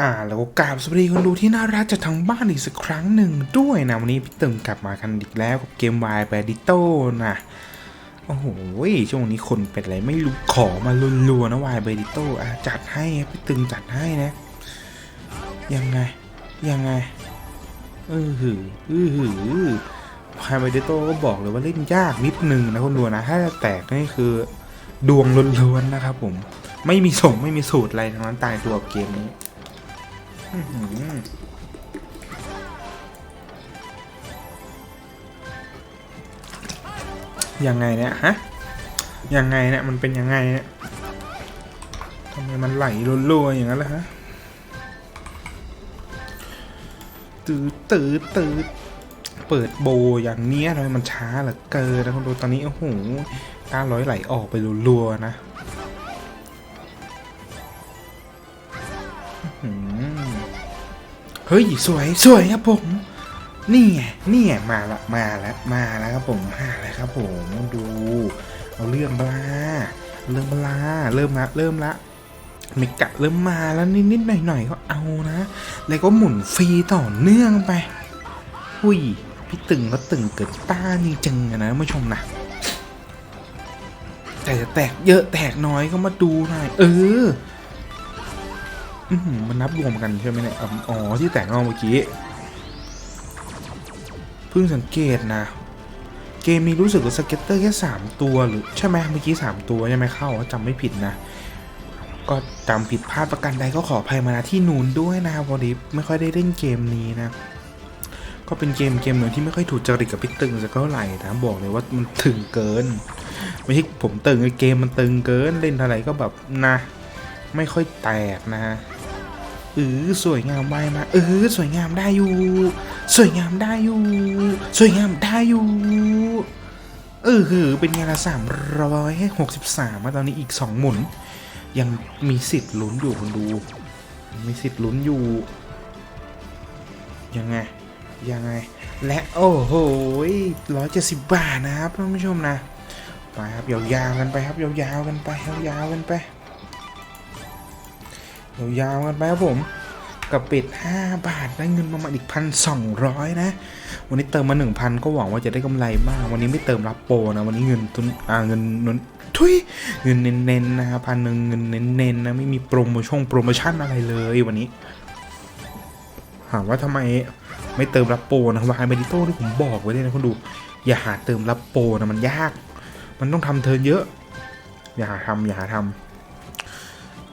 อ่าแล้วกราบสวัสดีคนดูที่น่ารักจากทางบ้านอีกสักครั้งหนึ่งด้วยนะ วันนี้พี่เติมกลับมากันอีกแล้วกับเกมวายแบดิโต้นะโอ้โหช่วงนี้คนเป็นอะไรไม่รู้ขอมาลัวๆนะวายแบดิโต้อะจัดให้พี่ตึงจัดให้นะ ยังไง ยังไงเออหือเออหือวายแบดิโต้ก็บอกเลยว่าเล่นยากนิดนึงนะคนดูนะถ้าแตกนี่คือดวงล้วนๆนะครับผมไม่มีส่งไม่มีสูตรอะไรทั้งนั้นตายตัวกับเกมนี้ ยังไงเนี่ยฮะ ยังไงเนี่ยมันเป็นยังไงเนี่ยทำไมมันไหลรัวๆอย่างนั้นล่ะฮะตืดตืดตืดเปิดโบอย่างเนี้ยทำไมมันช้าเหลือเกินนะคุณดูตอนนี้โอ้โหการร้อยไหลออกไปรัวๆนะ เฮ้ยสวยสวยครับผมนี่ไงนี่ไงมาละมาแล้วมาแล้วครับผมมาแล้วครับผมดูเอาเรื่องบลาเรื่องบลาเริ่มละเริ่มละมิกะเริ่มมาแล้วนิดๆหน่อยๆก็เอานะ แล้วก็หมุนฟรีต่อเนื่องไปหุยพี่ตึงก็ตึงเกิดต้านจริงๆอะนะท่านผู้ชมนะแต่จะแตกเยอะแตกน้อยก็มาดูหน่อย เออ มันนับรวมกันใช่ไหมเนี่ย อ๋อ ที่แต่งเอาเมื่อกี้ เพิ่งสังเกตนะ เกมนี้รู้สึกว่าสเก็ตเตอร์แค่สามตัวหรือใช่ไหมเมื่อกี้สามตัวใช่ไหมเข้าจำไม่ผิดนะ ก็จำผิดพลาดประกันใดก็ขออภัยมาณที่นูนด้วยนะครับพอดีไม่ค่อยได้เล่นเกมนี้นะ ก็เป็นเกมเกมหนึ่งที่ไม่ค่อยถูกจริตกับพี่ตึงสักเท่าไหร่นะบอกเลยว่ามันถึงเกิน ไม่ใช่ผมตึงไอเกมมันตึงเกินเล่นเท่าไหร่ก็แบบนะไม่ค่อยแตกนะ เออสวยงามไปมาเออสวยงามได้อยู่ สวยงามได้อยู่ สวยงามได้อยู่ เออคือเป็นไงละสามร้อยหกสิบสามาตอนนี้อีกสองหมุน ยังมีสิทธิ์ลุ้นอยู่คนดู มีสิทธิ์ลุ้นอยู่ ยังไง ยังไง และโอ้โหร้อยเจ็ดสิบบาทนะครับท่านผู้ชมนะ ไปครับยาวๆกันไปครับยาวๆกันไปยาวๆกันไป ยาวๆกันไปครับผมกับเป็ด5 บาทได้เงินประมาณอีกพันสองร้อยนะ วันนี้เติมมา 1,000 ก็หวังว่าจะได้กำไรมาก วันนี้ไม่เติมรับโปรนะ วันนี้เงินทุนอ่าเงินนนทุยเงินเน้นๆนะครับพันหนึ่งเงินเน้นๆนะไม่มีโปรโมชั่นโปรโมชั่นอะไรเลยวันนี้ถามว่าทำไมไม่เติมรับโปรนะวายเมดิโต้ที่ผมบอกไว้เลยนะคุณดู อย่าหาเติมรับโปรนะมันยาก มันต้องทำเทิร์นเยอะ อย่าหาทำอย่าหาทำ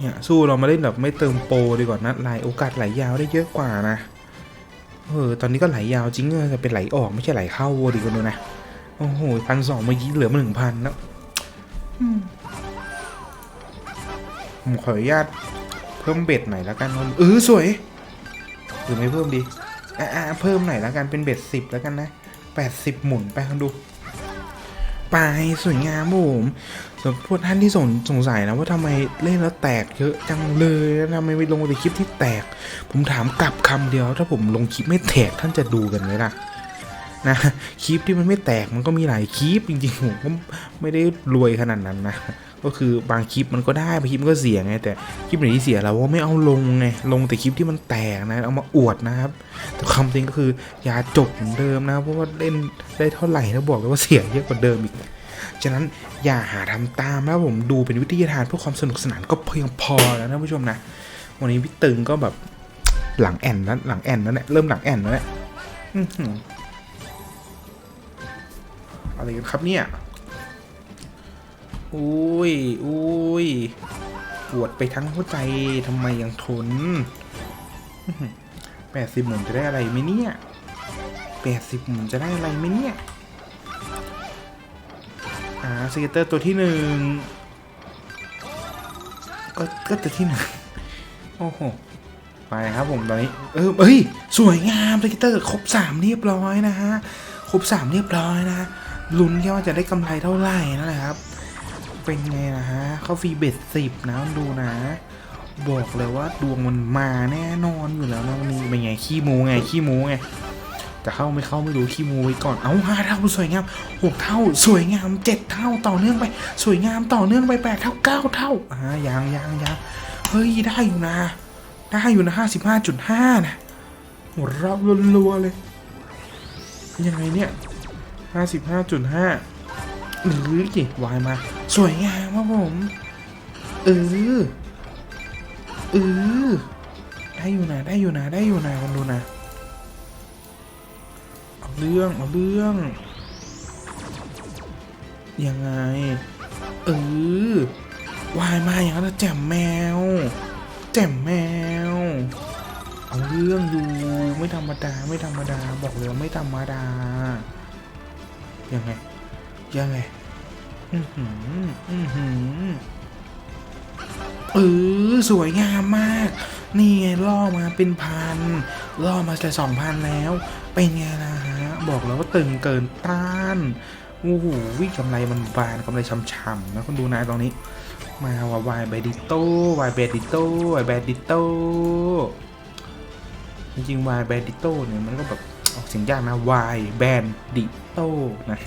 เนี่ยสู้เรามาเล่นแบบไม่เติมโปรดีกว่านะไหลโอกาสไหลยาวได้เยอะกว่านะเออตอนนี้ก็ไหลยาวจริงเลยแต่เป็นไหลออกไม่ใช่ไหลเข้าวัวดีกว่าดูนะโอ้โหพันสองเมื่อกี้เหลือมาหนึ่งพันแล้วอืมผมขออนุญาตเพิ่มเบ็ดหน่อยแล้วกันเออสวยหรือไม่เพิ่มดีอะอะเพิ่มหน่อยแล้วกันเป็นเบ็ดสิบแล้วกันนะแปดสิบหมุนไปลองดู ไปสวยงามผมสำหรับพวกท่านที่สงสงสัยนะว่าทำไมเล่นแล้วแตกเยอะจังเลยทำไมไม่ลงในคลิปที่แตก ผมถามกลับคำเดียว ถ้าผมลงคลิปไม่แตกท่านจะดูกันไหมล่ะนะคลิปที่มันไม่แตกมันก็มีหลายคลิปจริงๆผมก็ไม่ได้รวยขนาดนั้นนะ ก็คือบางคลิปมันก็ได้บางคลิปมันก็เสียไงแต่คลิปไหนที่เสียเราก็ไม่เอาลงไงลงแต่คลิปที่มันแตกนะเอามาอวดนะครับแต่ความจริงก็คืออย่าจบเหมือนเดิมนะเพราะว่าเล่นได้เท่าไหร่แล้วบอกเลยว่าเสียเยอะกว่าเดิมอีกฉะนั้นอย่าหาทำตามแล้วผมดูเป็นวิทยาทานเพื่อความสนุกสนานก็เพียงพอแล้วนะผู้ชมนะ วันนี้พี่ตึงก็แบบหลังแอนแล้วหลังแอนแล้วเนี่ยเริ่มหลังแอนแล้วเนี่ยอื้อหืออะไรกันครับเนี่ย อุ้ยอุ้ยปวดไปทั้งหัวใจทำไมยังทนแปดสิบหมุนจะได้อะไรไหมเนี่ยแปดสิบหมุนจะได้อะไรไหมเนี่ยอ่าสเกตเตอร์ตัวที่หนึ่งก็ก็ตัวที่หนึ่งโอ้โหไปครับผมตอนนี้เออเอ้ยสวยงามสเกตเตอร์ครบสามเรียบร้อยนะฮะครบสามเรียบร้อยนะลุ้นแค่ว่าจะได้กำไรเท่าไหร่นั่นแหละครับ เป็นไงนะฮะ เข้าฟรีเบ็ดสิบนะดูนะ บอกเลยว่าดวงมันมาแน่นอนอยู่แล้วนะวันนี้เป็นไงขี้โมไงขี้โมไงจะเข้าไม่เข้าไม่รู้ขี้มูไว้ก่อน เอาห้าเท่าสวยงามหกเท่า สวยงามเจ็ดเท่าต่อเนื่องไป สวยงามต่อเนื่องไปแปดเท่าเก้าเท่าอ่ายังยังยังเฮ้ยได้อยู่นะ ได้อยู่นะห้าสิบห้าจุดห้านะหัวเราะรัวๆเลย ยังไงเนี่ยห้าสิบห้าจุดห้า หรือกี่วายมา สวยงามครับผมเออเออได้อยู่นะได้อยู่นะได้อยู่นะคนดูนะเอาเรื่องเอาเรื่องยังไงเออวายมาอย่างนั้นแจ่มแมว แจ่มแมว เอาเรื่องอยู่ไม่ธรรมดาไม่ธรรมดาบอกเลยไม่ธรรมดายังไง ยังไง อือหือ อือหือเออสวยงามมาก นี่ไงล่อมาเป็นพัน ล่อมาจะสองพันแล้ว เป็นไงล่ะฮะ บอกแล้วว่าตึงเกินต้านโอ้โหวิกำไรมันบานกำไรช่ำๆนะคุณดูนะตรงนี้ มาว่าวายแบดิโต้วายแบดิโต้วายแบดิโต้จริงๆวายแบดิโต้เนี่ยมันก็แบบออกเสียงยากนะวายแบนดิโต้นะ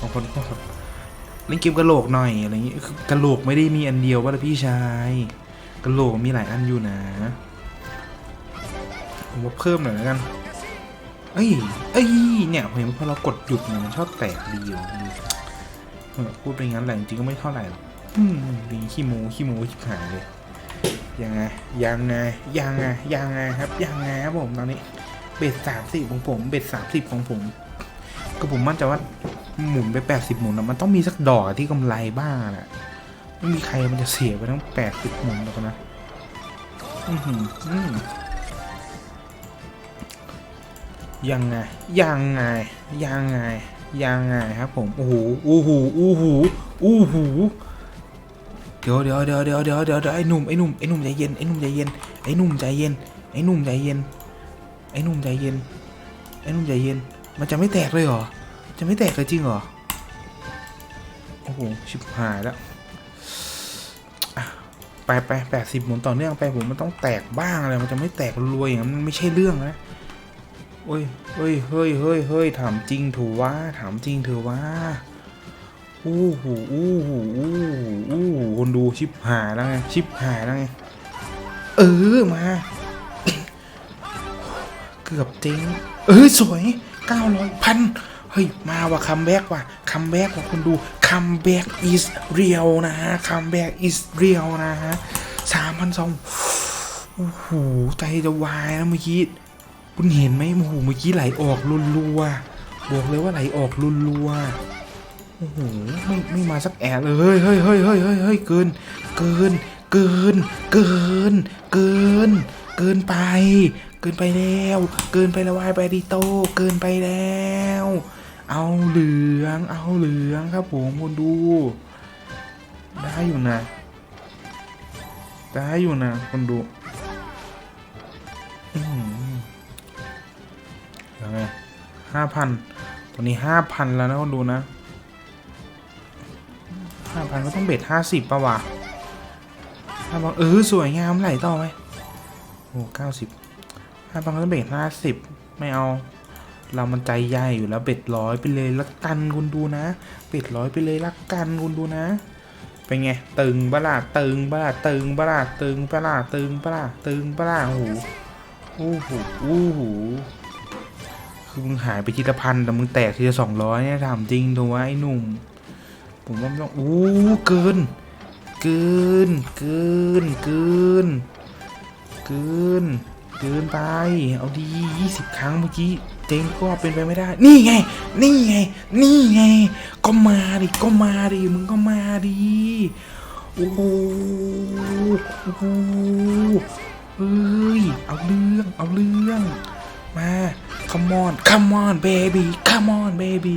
บางคนก็แบบเล่นเกมกระโหลกหน่อยอะไรอย่างงี้คือกระโหลกไม่ได้มีอันเดียวว่าพี่ชายกระโหลกมีหลายอันอยู่นะผมว่าเพิ่มหน่อยแล้วกันเอ้ยเอ้ยเนี่ยผมเห็นพอเรากดหยุดเนี่ยมันชอบแตกดีอยู่เออพูดไปงั้นแหละจริงก็ไม่เท่าไหร่หรอกอืมดีขี้โมขี้โมชิบหายเลยยังไงยังไงยังไงยังไงครับยังไงครับผมตอนนี้เบ็ดสามสิบของผมเบ็ดสามสิบของผม ก็ผมมั่นใจว่า หมุนไปแปดสิบหมุนนะมันต้องมีสักดอกที่กำไรบ้างแหละไม่มีใครมันจะเสียไปทั้งแปดสิบหมุนหรอกนะอือหืออืมยังไง ยังไง ยังไง ยังไงครับผม โอ้โหโอ้โหโอ้โหโอ้โหเดี๋ยวเดี๋ยวเดี๋ยวเดี๋ยวเดี๋ยวเดี๋ยวเดี๋ยวไอ้หนุ่มไอ้หนุ่มไอ้หนุ่มใจเย็นไอ้หนุ่มใจเย็นไอ้หนุ่มใจเย็นไอ้หนุ่มใจเย็นไอ้หนุ่มใจเย็นไอ้หนุ่มใจเย็น มันจะไม่แตกเลยเหรอ จะไม่แตกเลยจริงเหรอ โอ้โห ชิบหายแล้วไปไปแปดสิบหมุนต่อเนื่องไปผมมันต้องแตกบ้างอะไรมันจะไม่แตกรวยอย่างนั้นมันไม่ใช่เรื่องนะโอ้ยเฮ้ยเฮ้ยเฮ้ยเฮ้ยถามจริงถูกว่าถามจริงเถอะว่าอู้หูอู้หูอู้หูอู้หูคนดูชิบหายแล้วไงชิบหายแล้วไงเออมา เกือบเจ๊งเออสวยเก้าร้อยพัน ฮ้ย มาว่ะคัมแบ็กว่ะคัมแบ็กว่ะคนดูคัมแบ็ก is real นะฮะคัมแบ็ก is real นะฮะสามพันสองโอ้โห ใจจะวายนะเมื่อกี้ คุณเห็นไหมโอ้โหเมื่อกี้ไหลออกรัวบอกเลยว่าไหลออกรัวโอ้โหไม่ไม่มาสักแอะเลยเฮ้ยเฮ้ยเฮ้ยเฮ้ยเฮ้ยเฮ้ยเกิน เกิน เกิน เกิน เกิน เกินไป เกินไปแล้ว เกินไปล้ววายไปดิโต เกินไปแล้ว เอาเหลือง เอาเหลืองครับผมคุณดู ได้อยู่นะ ได้อยู่นะคนดูยังไงห้าพันตอนนี้ห้าพันแล้วนะคนดูนะห้าพันก็ต้องเบ็ดห้าสิบป่าวะห้าพันเออสวยงามไหลต่อไหมโอ้เก้าสิบห้าพันก็ต้องเบ็ดห้าสิบไม่เอา เรามันใจใหญ่อยู่แล้วเบ็ดร้อยไปเลยละกันคุณดูนะ เบ็ดร้อยไปเลยละกันคุณดูนะ เป็นไงตึงบลาตึงบลาตึงบลาตึงบลาตึงบลาตึงบลาโอ้โหโอ้โหโอ้โหคือมึงหายไปทีละพันแต่มึงแตกทีละสองร้อยเนี่ยถามจริงถูกไหมไอ้หนุ่ม ผมว่าต้องอู้เกิน เกิน เกิน เกิน เกิน เกินไป เอาดียี่สิบครั้งเมื่อกี้ เจ๊งก็เป็นไปไม่ได้ นี่ไง นี่ไง นี่ไง ก็มาดิ ก็มาดิ มึงก็มาดิ โอ้โห โอ้โหเฮ้ย เอาเรื่อง เอาเรื่อง มา come on come on baby come on baby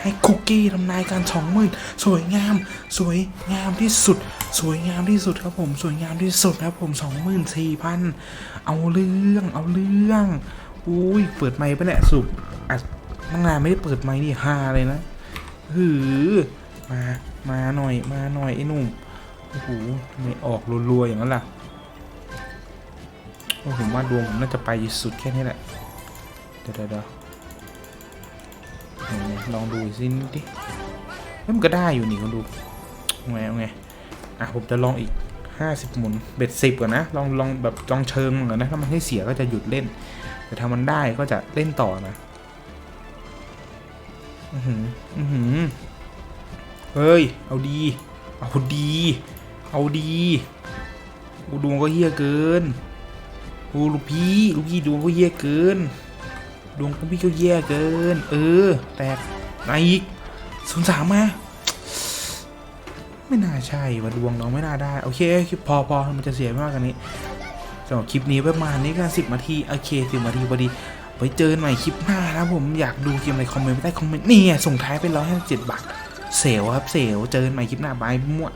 ให้คุกกี้ทำนายการสองหมื่นสวยงาม สวยงามที่สุด สวยงามที่สุดครับผม สวยงามที่สุดครับผมสองหมื่นสี่พัน เอาเรื่อง เอาเรื่อง อุ้ย เปิดไมค์ไปะเนี่ยสุบอะตั้งนานไม่ได้เปิดไมค์นี่ฮาเลยนะหือมา มาหน่อย มาหน่อยไอ้หนุ่ม โอ้โหทำไม่ออกรัวๆอย่างนั้นล่ะโอ้ผมว่าดวงผมน่าจะไปสุดแค่นี้แหละ เดี๋ยวเดี๋ยวลองดูสิดิมันก็ได้อยู่นี่คุณดูเอาไงเอาไง อะผมจะลองอีก ห้าสิบหมุนเบ็ดสิบก่อนนะ ลองลองแบบลองเชิงมันก่อนนะ ถ้ามันให้เสียก็จะหยุดเล่น แต่ถ้ามันได้ก็จะเล่นต่อนะอือหืออือหือเฮ้ย เอาดี เอาดี เอาดีอูดวงก็เฮี้ยเกินอูลูกพี่ลูกพี่ดวงก็เฮี้ยเกิน ดวงของพี่ก็แย่เกิน เออ แตกไหนอีกศูนย์สามมา ไม่น่าใช่ว่าดวงน้องไม่น่าได้ โอเค พอพอมันจะเสียไม่มากกว่านี้สำหรับคลิปนี้ประมาณนี้กันสิบนาทีโอเคสิบนาทีพอดีไปเจอกันใหม่คลิปหน้านะผมอยากดูเกมอะไรคอมเมนต์ไม่ได้คอมเมนต์นี่ส่งท้ายไปร้อยห้าสิบเจ็ดบาทเซลลครับเซลลเจอกันใหม่คลิปหน้าบายมั่ว